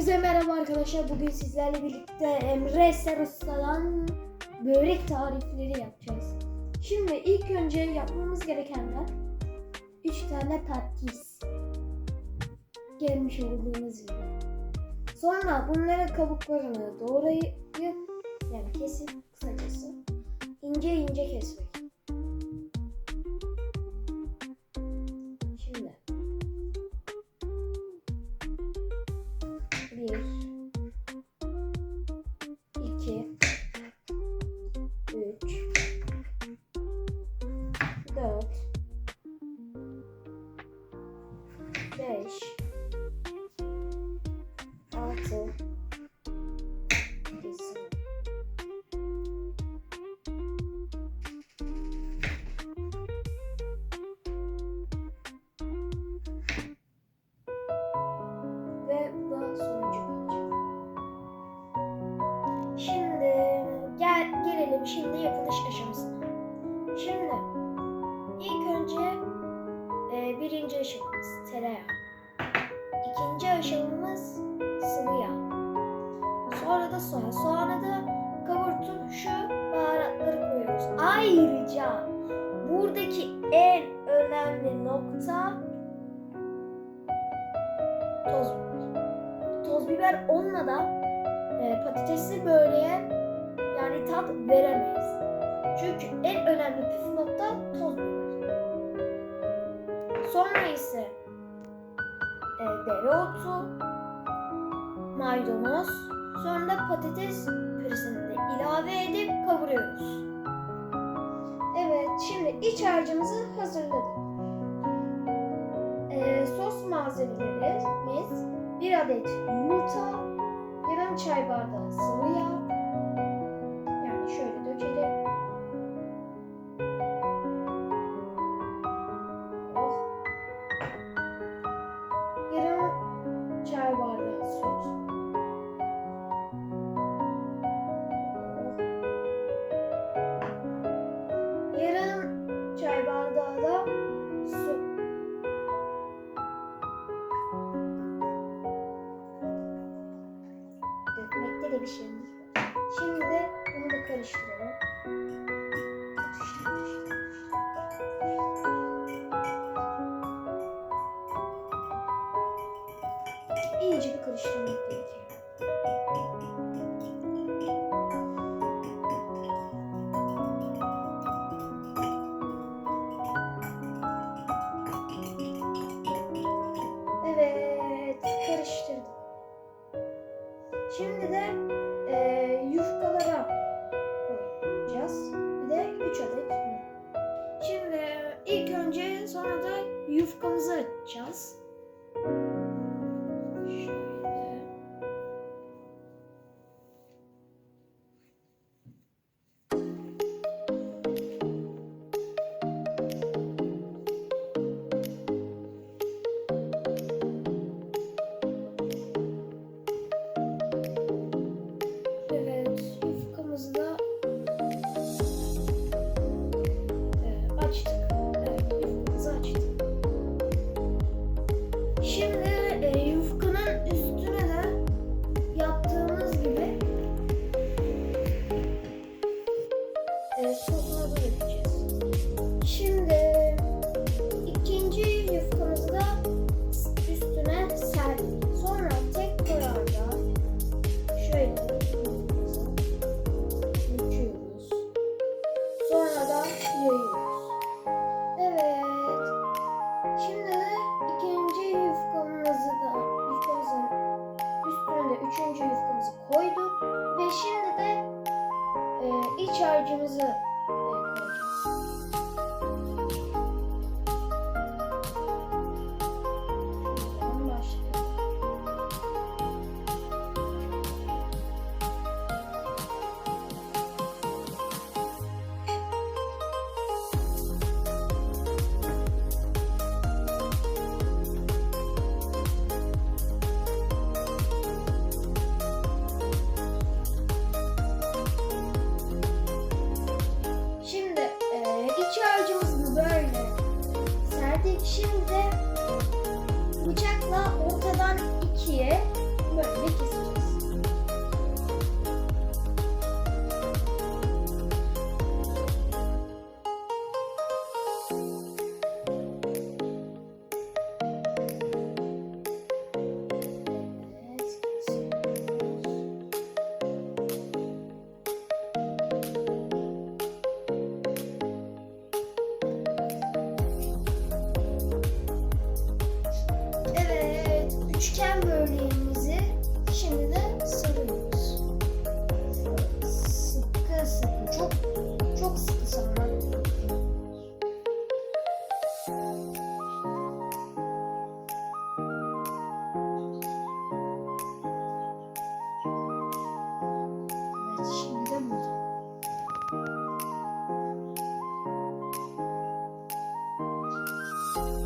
Hepinize merhaba arkadaşlar. Bugün sizlerle birlikte Emre Sarısa'dan börek tarifleri yapacağız. Şimdi ilk önce yapmamız gerekenler 3 tane tatkiz. Gelmiş olduğunuz gibi. Sonra bunları kabuklarını doğrayıp yani kesip kısacası ince ince kesmek. Gel gelelim şimdi yapılış aşamasına. Şimdi ilk önce e, birinci aşamamız tereyağı. İkinci aşamamız sıvı yağ. Sonra da soğan. Soğana da kavurtup şu baharatları koyuyoruz. Ayrıca buradaki en önemli nokta toz biber. Toz biber olmadan e, patatesli böreğe yani tat veremeyiz. Çünkü en önemli püf nokta toz biber. Sonra ise e, dereotu, maydanoz, sonra da patates püresini de ilave edip kavuruyoruz. Evet, şimdi iç harcımızı hazırladık. E, sos malzemelerimiz bir adet yumurta, yarım çay bardağı sıvı yağ, İyice bir karıştırmak gerekiyor. お。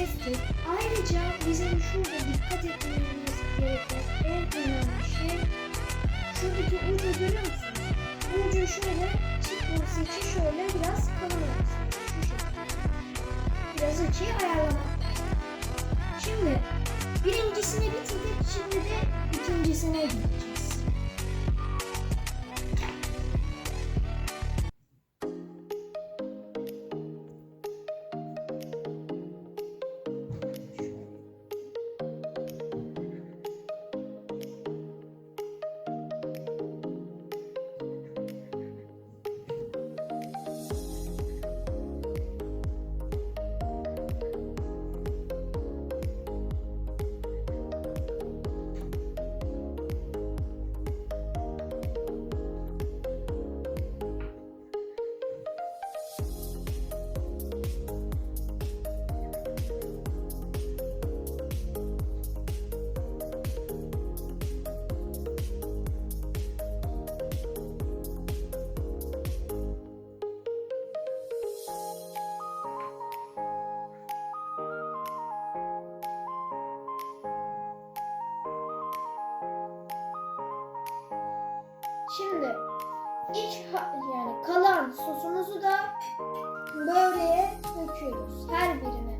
Kestik. Ayrıca bizim şurada dikkat etmemiz gereken en önemli şey şuradaki ucu görüyor musunuz? Ucu şöyle çıkması için şöyle biraz kalın olması. Şu. Biraz açıyı ayarlamak. Şimdi birincisini bitirdik. Şimdi de ikincisine gideceğiz. Şimdi ha- yani kalan sosumuzu da böreğe döküyoruz. Her birine.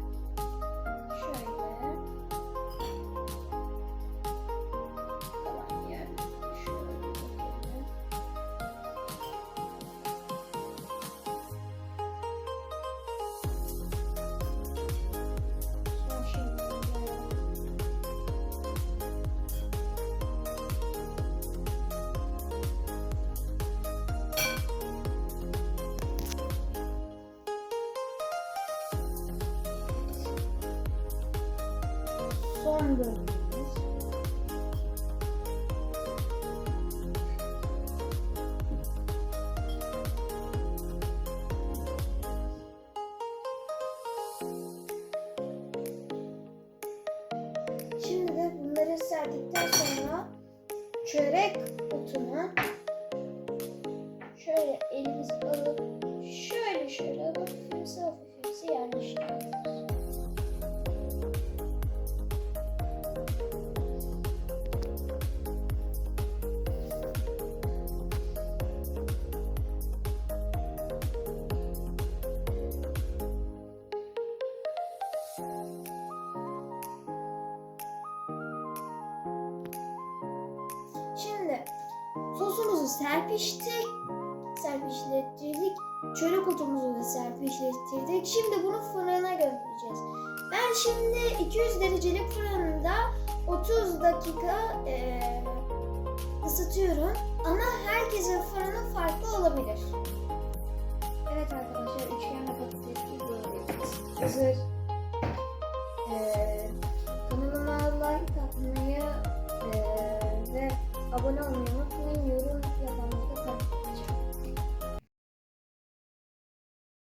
Son Sosumuzu serpiştik. Serpiştirdik. çörek otumuzu da serpiştirdik. Şimdi bunu fırına göndereceğiz. Ben şimdi 200 derecelik fırında 30 dakika eee, ısıtıyorum. Ama herkesin fırını farklı olabilir. Evet arkadaşlar üçgen doğruyoruz. Hazır. Abone olmayı unutmayın. Yorum yapalım.